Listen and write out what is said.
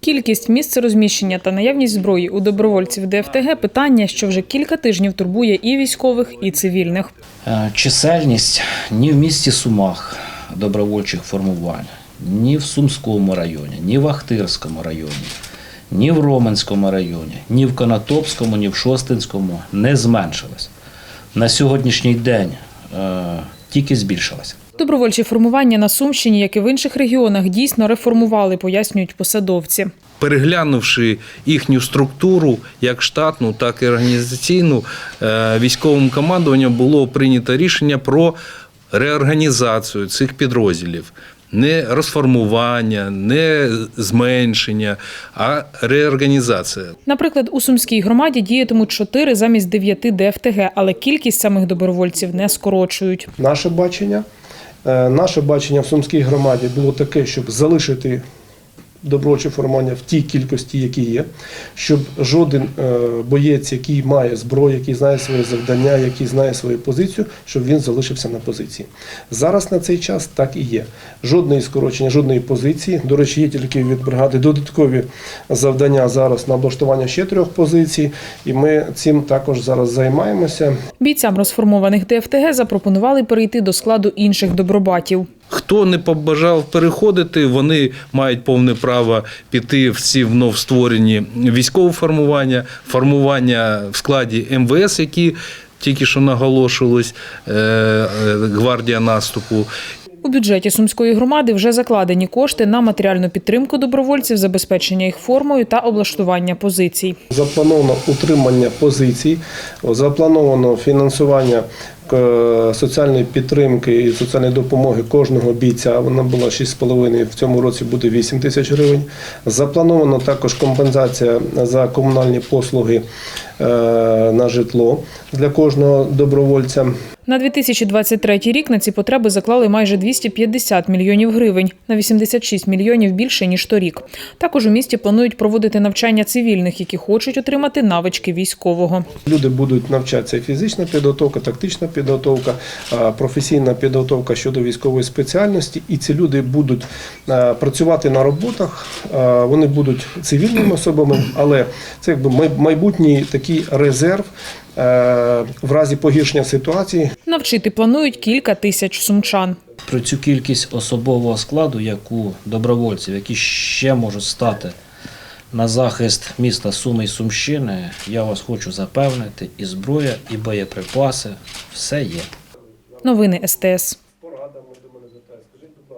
Кількість місць розміщення та наявність зброї у добровольців ДФТГ – питання, що вже кілька тижнів турбує і військових, і цивільних. Е, Чисельність ні в місті Сумах добровольчих формувань, ні в Сумському районі, ні в Ахтирському районі, ні в Роменському районі, ні в Конотопському, ні в Шостинському не зменшилась. На сьогоднішній день е, тільки збільшилася. Добровольчі формування на Сумщині, як і в інших регіонах, дійсно реформували, пояснюють посадовці. переглянувши їхню структуру, як штатну, так і організаційну, е, військовим командуванням було прийнято рішення про реорганізацію цих підрозділів. Не розформування, не зменшення, а реорганізація. Наприклад, у Сумській громаді діятимуть 4 замість 9 ДФТГ, але кількість самих добровольців не скорочують. Наше бачення. Е, Наше бачення в Сумській громаді було таке, щоб залишити добровольче формування в тій кількості, які є, щоб жоден е, боєць, який має зброю, який знає своє завдання, який знає свою позицію, щоб він залишився на позиції. Зараз на цей час так і є. Жодної скорочення, жодної позиції. До речі, є тільки від бригади додаткові завдання зараз на облаштування ще трьох позицій, і ми цим також зараз займаємося. Бійцям розформованих ДФТГ запропонували перейти до складу інших добробатів. Хто не побажав переходити, вони мають повне право піти в ці вновь створені військові формування, формування в складі МВС, які тільки що наголошувались, е, е, гвардія наступу. У бюджеті Сумської громади вже закладені кошти на матеріальну підтримку добровольців, забезпечення їх формою та облаштування позицій. Заплановано утримання позицій, заплановано фінансування соціальної підтримки і соціальної допомоги кожного бійця. Вона була 6,5, в цьому році буде 8 тисяч гривень. Заплановано також компенсація за комунальні послуги е, на житло для кожного добровольця. На 2023 рік на ці потреби заклали майже 250 мільйонів гривень, на 86 мільйонів більше ніж торік. Також у місті планують проводити навчання цивільних, які хочуть отримати навички військового. Люди будуть навчатися фізична підготовка, тактична підготовка, професійна підготовка щодо військової спеціальності. І ці люди будуть працювати на роботах. Вони будуть цивільними особами, але це якби май- майбутній такий резерв в разі погіршення ситуації. Навчити планують кілька тисяч сумчан. Про цю кількість особового складу, яку добровольців, які ще можуть стати на захист міста Суми і Сумщини, я вас хочу запевнити, і зброя, і боєприпаси все є. Новини СТС.